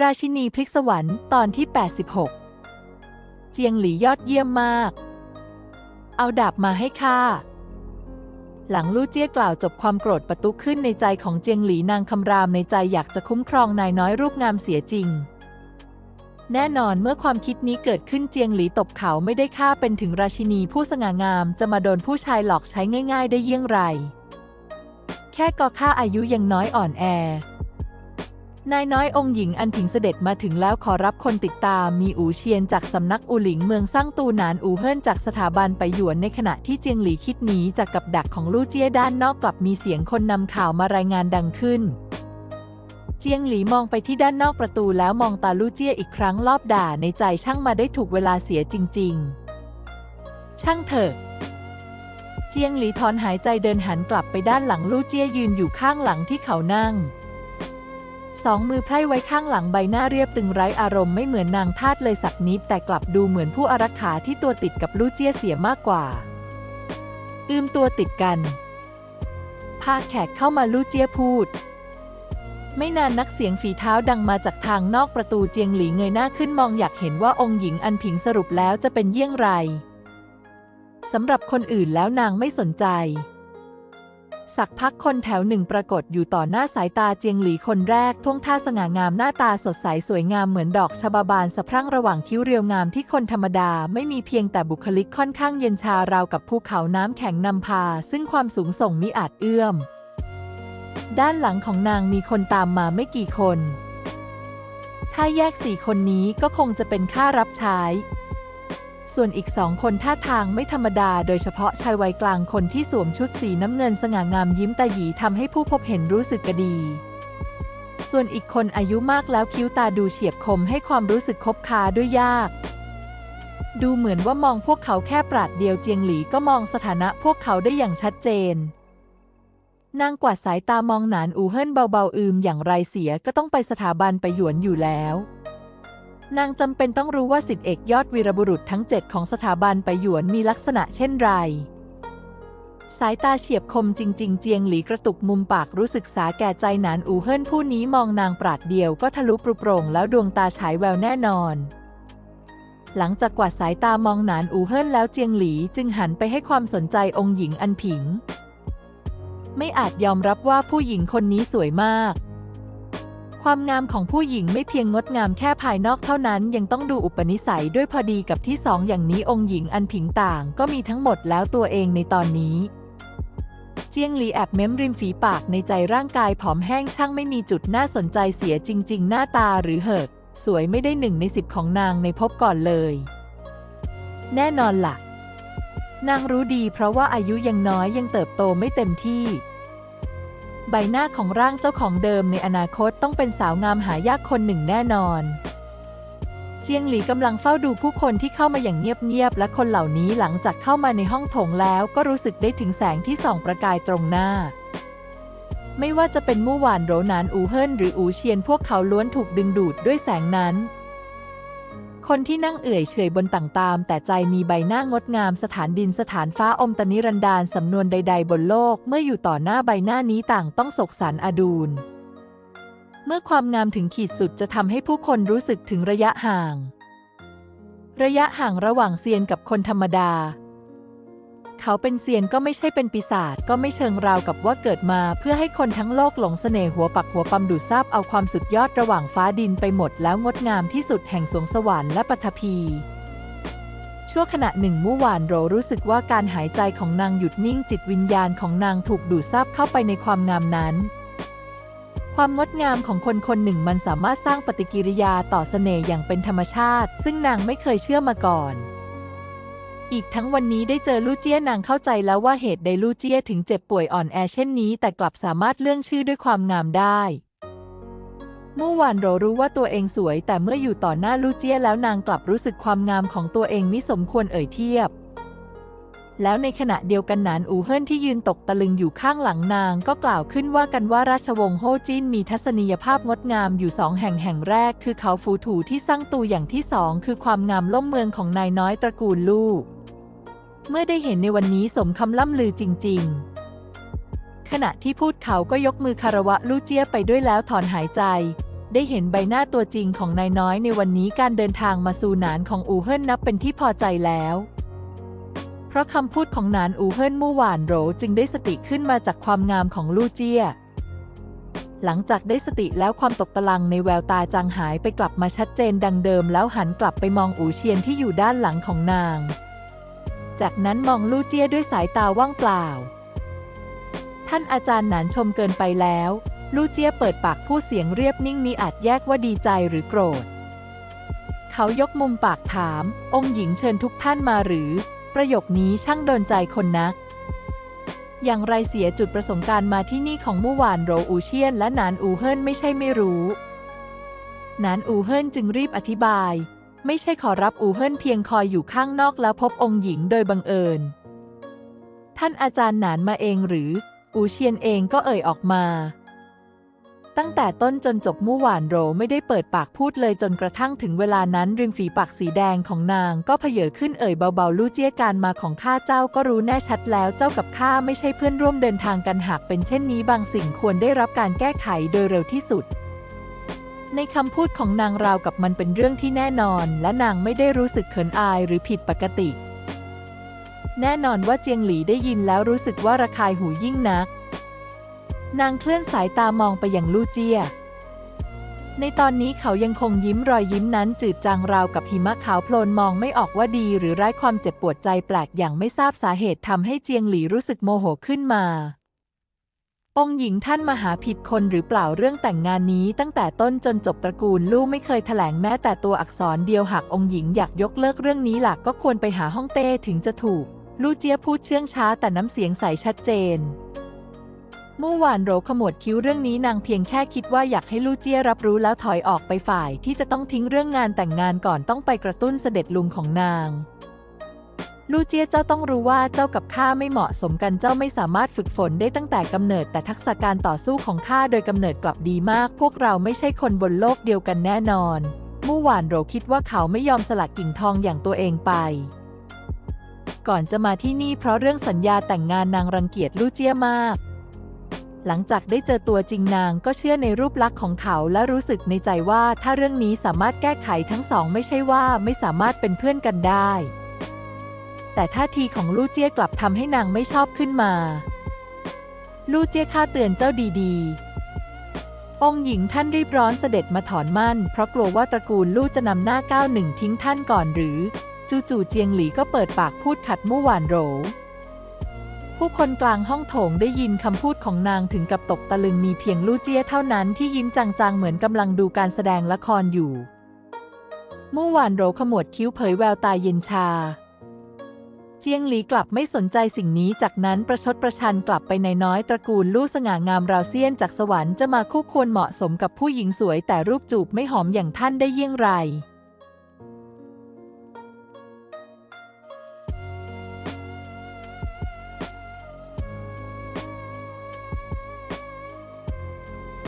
ราชินีพลิกสวรรค์ตอนที่ 86 เจียงหลียอดเยี่ยมมาก เอาดาบมาให้ข้า หลังลู่เจี้ยกล่าวจบความโกรธประตุขึ้นในใจของเจียงหลีนางคำรามในใจอยากจะคุ้มครองนายน้อยรูปงามเสียจริง แน่นอนเมื่อความคิดนี้เกิดขึ้นเจียงหลีตบเขาไม่ได้ค่าเป็นถึงราชินีผู้สง่างามจะมาโดนผู้ชายหลอกใช้ง่าย ๆ ได้เยี่ยงไร แค่ก็ค่าอายุยังน้อยอ่อนแอ นายน้อยองค์หญิงอันผิงเสด็จมาถึงแล้วขอรับคนติดตาม มีอูเชียนจากสำนักอูหลิงเมืองสร้างตูหนานอูเฮิ่นจากสถาบันไปหยวนในขณะที่เจียงหลีคิดหนีจากกับดักของลู่เจี้ยด้านนอกกลับมีเสียงคนนำข่าวมารายงานดังขึ้น เจียงหลีมองไปที่ด้านนอกประตูแล้วมองตาลู่เจี้ยอีกครั้งรอบด่าในใจช่างมาได้ถูกเวลาเสียจริง ๆ ช่างเถอะเจียงหลีถอนหายใจเดินหันกลับไปด้านหลังลู่เจี้ยยืนอยู่ข้างหลังที่เขานั่ง สองมือไพร่ไว้ข้างหลังใบหน้าเรียบตึงไร้อารมณ์ไม่เหมือนนางทาสเลยสักนิด แต่กลับดูเหมือนผู้อารักขาที่ตัวติดกับลู่เจี้ยเสียมากกว่า อืมตัวติดกัน พาแขกเข้ามาลู่เจี้ยพูด ไม่นานนักเสียงฝีเท้าดังมาจากทางนอกประตูเจียงหลีเงยหน้าขึ้นมองอยากเห็นว่าองค์หญิงอันผิงสรุปแล้วจะเป็นเยี่ยงไรสำหรับคนอื่นแล้วนางไม่สนใจ สักพักคนแถวหนึ่งปรากฏอยู่ต่อหน้าสายตาเจียงหลีคนแรกท่วงท่าสง่างามหน้าตาสดใสสวยงามเหมือนดอกชบาบานสะพรั่งระหว่างคิ้วเรียวงามที่คนธรรมดาไม่มีเพียงแต่บุคลิกค่อนข้างเย็นชาราวกับภูเขาน้ำแข็งนำพา ซึ่งความสูงส่งมิอาจเอื้อม ด้านหลังของนางมีคนตามมาไม่กี่คน ถ้าแยกสี่คนนี้ก็คงจะเป็นค่ารับใช้ ส่วนอีกสองคนท่าทางไม่ธรรมดา โดยเฉพาะชายวัยกลางคนที่สวมชุดสีน้ำเงินสง่างามยิ้มตาหยีทำให้ผู้พบเห็นรู้สึกกระดี ส่วนอีกคนอายุมากแล้วคิ้วตาดูเฉียบคมให้ความรู้สึกคบคาด้วยยาก ดูเหมือนว่ามองพวกเขาแค่ปราดเดียวเจียงหลีก็มองสถานะพวกเขาได้อย่างชัดเจนนางกวาดสายตามองหนานอูเฮิ่นเบาๆอืมอย่างไรเสียก็ต้องไปสถาบันไปหยวนอยู่แล้ว นางจำเป็นต้องรู้ว่าสิทธิเอกยอดวีรบุรุษทั้งเจ็ดของสถาบันไปหยวนมีลักษณะเช่นไร สายตาเฉียบคมจริง ๆ เจียงหลีกระตุกมุมปากรู้สึกสาแก่ใจหนานอูเฮิ่นผู้นี้มองนางปราดเดียวก็ทะลุปรุโปร่งแล้วดวงตาฉายแววแน่นอน หลังจากกวาดสายตามองหนานอูเฮิ่นแล้วเจียงหลีจึงหันไปให้ความสนใจองค์หญิงอันผิง ไม่อาจยอมรับว่าผู้หญิงคนนี้สวยมาก ความงามของผู้หญิงไม่เพียงงดงามแค่ภายนอกเท่านั้น ยังต้องดูอุปนิสัยด้วยพอดีกับที่สองอย่างนี้องค์หญิงอันผิงต่าง ก็มีทั้งหมดแล้วตัวเองในตอนนี้ เจียงหลีแอบเม้มริมฝีปากในใจร่างกายผอมแห้งช่างไม่มีจุดน่าสนใจเสียจริง ๆ หน้าตาหรือเหิดสวยไม่ได้หนึ่งในสิบของนางในพบก่อนเลย แน่นอนละ่ะ นางรู้ดีเพราะว่าอายุยังน้อยยังเติบโตไม่เต็มที่ ใบหน้าของร่างเจ้าของเดิมในอนาคตต้องเป็นสาวงามหายากคนหนึ่งแน่นอน เจียงหลีกำลังเฝ้าดูผู้คนที่เข้ามาอย่างเงียบๆ และคนเหล่านี้หลังจากเข้ามาในห้องโถงแล้วก็รู้สึกได้ถึงแสงที่ส่องประกายตรงหน้า ไม่ว่าจะเป็นมู่หวานโรนานอูเฮินหรืออูเชียนพวกเขาล้วนถูกดึงดูดด้วยแสงนั้น คนที่นั่งเอื่อยเฉยบนต่างตาม แต่ใจมีใบหน้างดงามสถานดินสถานฟ้าอมตะนิรันดารสำนวนใด ๆ บนโลก เมื่ออยู่ต่อหน้าใบหน้านี้ต่างต้องสกสารอดูลเมื่อความงามถึงขีดสุดจะทำให้ผู้คนรู้สึกถึงระยะห่าง ระยะห่างระหว่างเซียนกับคนธรรมดา เขาเป็นเซียนก็ไม่ใช่เป็นปีศาจก็ไม่เชิงราวกับว่าเกิดมา เพื่อให้คนทั้งโลกหลงเสน่ห์หัวปักหัวปั๊มดูดซาบเอาความสุดยอดระหว่างฟ้าดินไปหมดแล้วงดงามที่สุดแห่งสวงสวรรค์และปฐพีชั่วขณะหนึ่งมู่หวานโรรู้สึกว่าการหายใจของนางหยุดนิ่งจิตวิญญาณของนางถูกดูดซาบเข้าไปในความงามนั้น ความงดงามของคนคนหนึ่งมันสามารถสร้างปฏิกิริยาต่อเสน่ห์อย่างเป็นธรรมชาติ ซึ่งนางไม่เคยเชื่อมาก่อน อีกทั้งวันนี้ได้เจอลู่เจี้ยนางเข้าใจแล้วว่าเหตุใดลู่เจี้ยถึงเจ็บป่วยอ่อนแอเช่นนี้ แต่กลับสามารถเลื่องชื่อด้วยความงามได้ เมื่อวานโรรู้ว่าตัวเองสวย แต่เมื่ออยู่ต่อหน้าลู่เจี้ยแล้วนางกลับรู้สึกความงามของตัวเองมิสมควรเอ่ยเทียบ แล้วในขณะเดียวกันนานอูเฮิ่นที่ยืนตกตะลึงอยู่ข้างหลังนาง ก็กล่าวขึ้นว่ากันว่าราชวงศ์โฮจินมีทัศนียภาพงดงามอยู่สองแห่งแห่งแรก คือเขาฟูถูที่สร้างตูอย่างที่สองคือความงามล่มเมืองของนายน้อยตระกูลลู่ เมื่อได้เห็นในวันนี้สมคำล่ำลือจริง ๆ ขณะที่พูดเขาก็ยกมือคารวะลู่เจี้ยไปด้วยแล้วถอนหายใจ ได้เห็นใบหน้าตัวจริงของนายน้อยในวันนี้การเดินทางมาสู่หนานของอูเฮินนับเป็นที่พอใจแล้ว เพราะคำพูดของนานอูเฮินมู่หวานโหรจึงได้สติขึ้นมาจากความงามของลู่เจี้ยหลังจากได้สติแล้วความตกตะลังในแววตาจางหายไปกลับมาชัดเจนดังเดิมแล้วหันกลับไปมองอูเชียนที่อยู่ด้านหลังของนาง จากนั้นมองลู่เจี้ยด้วยสายตาว่างเปล่า ท่านอาจารย์หนานชมเกินไปแล้ว ลู่เจี้ยเปิดปากพูดเสียงเรียบนิ่งมีอาจแยกว่าดีใจหรือโกรธ เขายกมุมปากถาม องค์หญิงเชิญทุกท่านมาหรือ ประโยคนี้ช่างโดนใจคนนัก อย่างไรเสียจุดประสงค์การมาที่นี่ของมู่หวานโรอูเชียนและหนานอูเฮินไม่ใช่ไม่รู้หนานอูเฮินจึงรีบอธิบาย ไม่ใช่ขอรับอูเฮินเพียงคอยอยู่ข้างนอกแล้วพบองค์หญิงโดยบังเอิญ ท่านอาจารย์หนานมาเองหรือ อูเชียนเองก็เอ่ยออกมา ตั้งแต่ต้นจนจบมู่หวานโรไม่ได้เปิดปากพูดเลยจนกระทั่งถึงเวลานั้นริมฝีปากสีแดงของนางก็เพเยอขึ้นเอ่ยเบาๆ ลู่เจี้ยการมาของข้าเจ้าก็รู้แน่ชัดแล้วเจ้ากับข้าไม่ใช่เพื่อนร่วมเดินทางกันหากเป็นเช่นนี้บางสิ่งควรได้รับการแก้ไขโดยเร็วที่สุด ในคำพูดของนางราวกับมันเป็นเรื่องที่แน่นอน และนางไม่ได้รู้สึกเขินอายหรือผิดปกติ แน่นอนว่าเจียงหลีได้ยินแล้วรู้สึกว่าระคายหูยิ่งนัก นางเคลื่อนสายตามองไปอย่างลู่เจียในตอนนี้เขายังคงยิ้มรอยยิ้มนั้นจืดจางราวกับหิมะขาวโพลนมองไม่ออกว่าดีหรือร้ายความเจ็บปวดใจแปลกอย่างไม่ทราบสาเหตุทำให้เจียงหลีรู้สึกโมโหขึ้นมา องหญิงท่านมาหาผิดคนหรือเปล่าเรื่องแต่งงานนี้ตั้งแต่ต้นจนจบตระกูลลู่ไม่เคยแถลงแม้แต่ตัวอักษรเดียวหากองหญิงอยากยกเลิกเรื่องนี้หลักก็ควรไปหาฮ่องเต้ถึงจะถูก ลู่เจียพูดเชื่องช้าแต่น้ำเสียงใสชัดเจนเมื่อวานโรขมวดคิ้วเรื่องนี้นางเพียงแค่คิดว่าอยากให้ลู่เจียรับรู้แล้วถอยออกไปฝ่ายที่จะต้องทิ้งเรื่องงานแต่งงานก่อนต้องไปกระตุ้นเสด็จลุงของนาง ลูเจียเจ้าต้องรู้ว่าเจ้ากับข้าไม่เหมาะสมกันเจ้าไม่สามารถฝึกฝนได้ตั้งแต่กำเนิด แต่ทักษะการต่อสู้ของข้าโดยกำเนิดกลับดีมาก พวกเราไม่ใช่คนบนโลกเดียวกันแน่นอนเมื่อวานโรคิดว่าเขาไม่ยอมสลักกิ่งทองอย่างตัวเองไป ก่อนจะมาที่นี่เพราะเรื่องสัญญาแต่งงานนางรังเกียจลู่เจี้ยมาก หลังจากได้เจอตัวจริงนางก็เชื่อในรูปลักษณ์ของเขาและรู้สึกในใจว่าถ้าเรื่องนี้สามารถแก้ไขทั้งสองไม่ใช่ว่าไม่สามารถเป็นเพื่อนกันได้ แต่ท่าทีของลู่เจี้ยกลับทำให้นางไม่ชอบขึ้นมา ลู่เจี้ยข้าเตือนเจ้าดีๆ องค์หญิงท่านรีบร้อนเสด็จมาถอนมั่น เพราะกลัวว่าตระกูลลู่จะนำหน้าก้าวหนึ่งทิ้งท่านก่อนหรือ จู่ๆเจียงหลีก็เปิดปากพูดขัดมู่หวานโหรผู้คนกลางห้องโถงได้ยินคำพูดของนางถึงกับตกตะลึงมีเพียงลู่เจี้ยเท่านั้นที่ยิ้มจางๆ เหมือนกำลังดูการแสดงละครอยู่ มู่หวานโหรขมวดคิ้วเผยแววตายเย็นชา เจียงหลีกลับไม่สนใจสิ่งนี้จากนั้นประชดประชันกลับไปในน้อยตระกูลลู่สง่างามราวเซียนจากสวรรค์จะมาคู่ควรเหมาะสมกับผู้หญิงสวยแต่รูปจูบไม่หอมอย่างท่านได้เยี่ยงไร